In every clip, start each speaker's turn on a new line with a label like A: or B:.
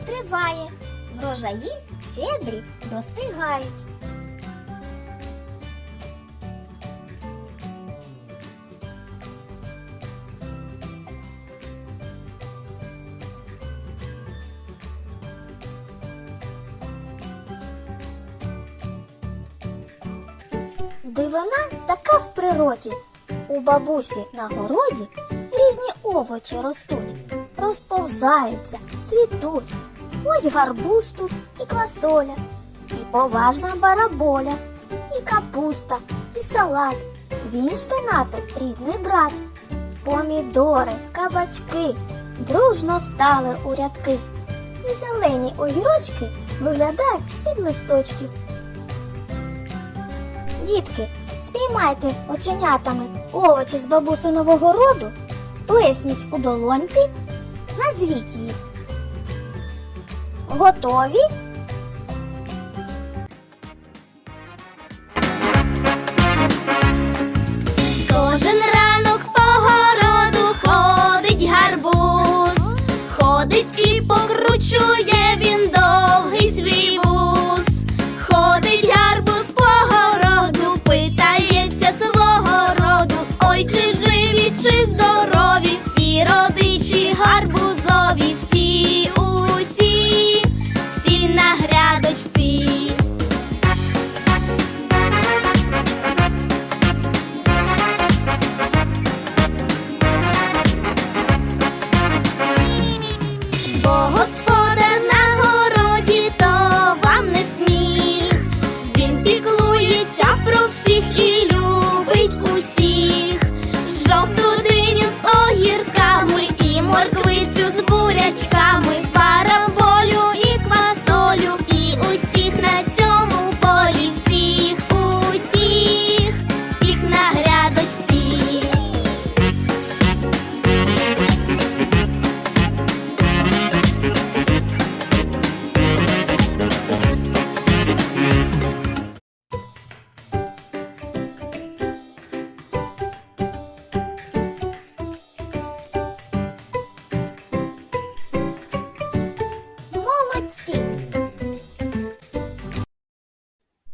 A: триває, врожаї щедрі достигають. Дивина така в природі. У бабусі на городі різні овочі ростуть, розповзаються, цвітуть. Ось гарбуз тут і квасоля, і поважна бараболя, і капуста, і салат. Він шпинату рідний брат. Помідори, кабачки дружно стали у рядки. І зелені огірочки виглядають з-під листочків. Дітки, спіймайте оченятами овочі з бабусиного роду, плесніть у долоньки, назвіть їх. Готові?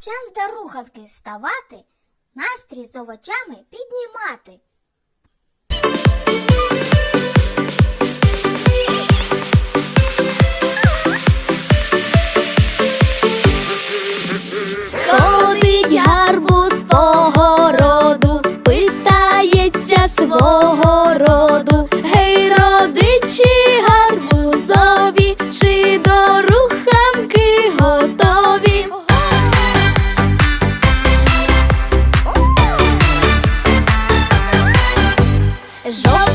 A: Час до руханки ставати, настрій з овочами піднімати.
B: Jean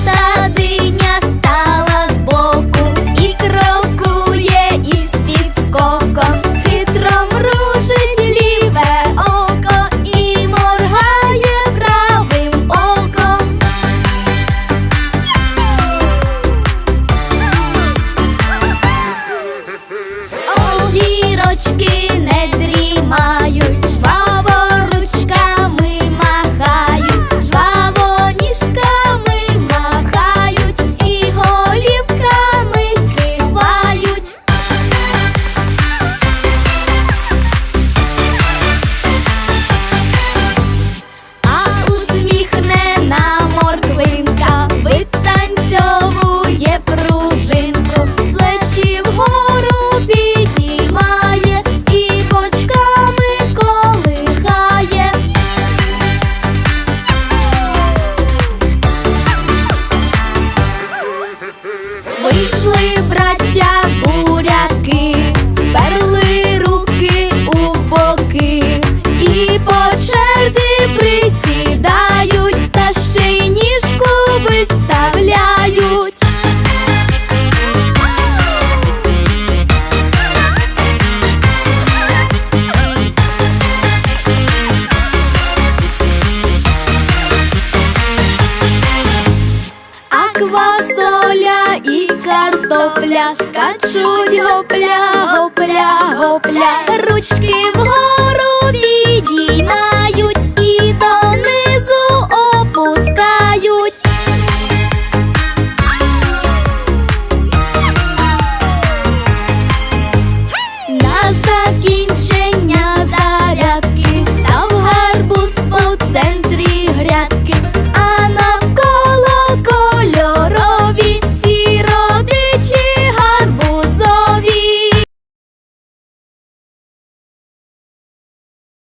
B: картопля скачуть гопля, гопля, гопля, ручки.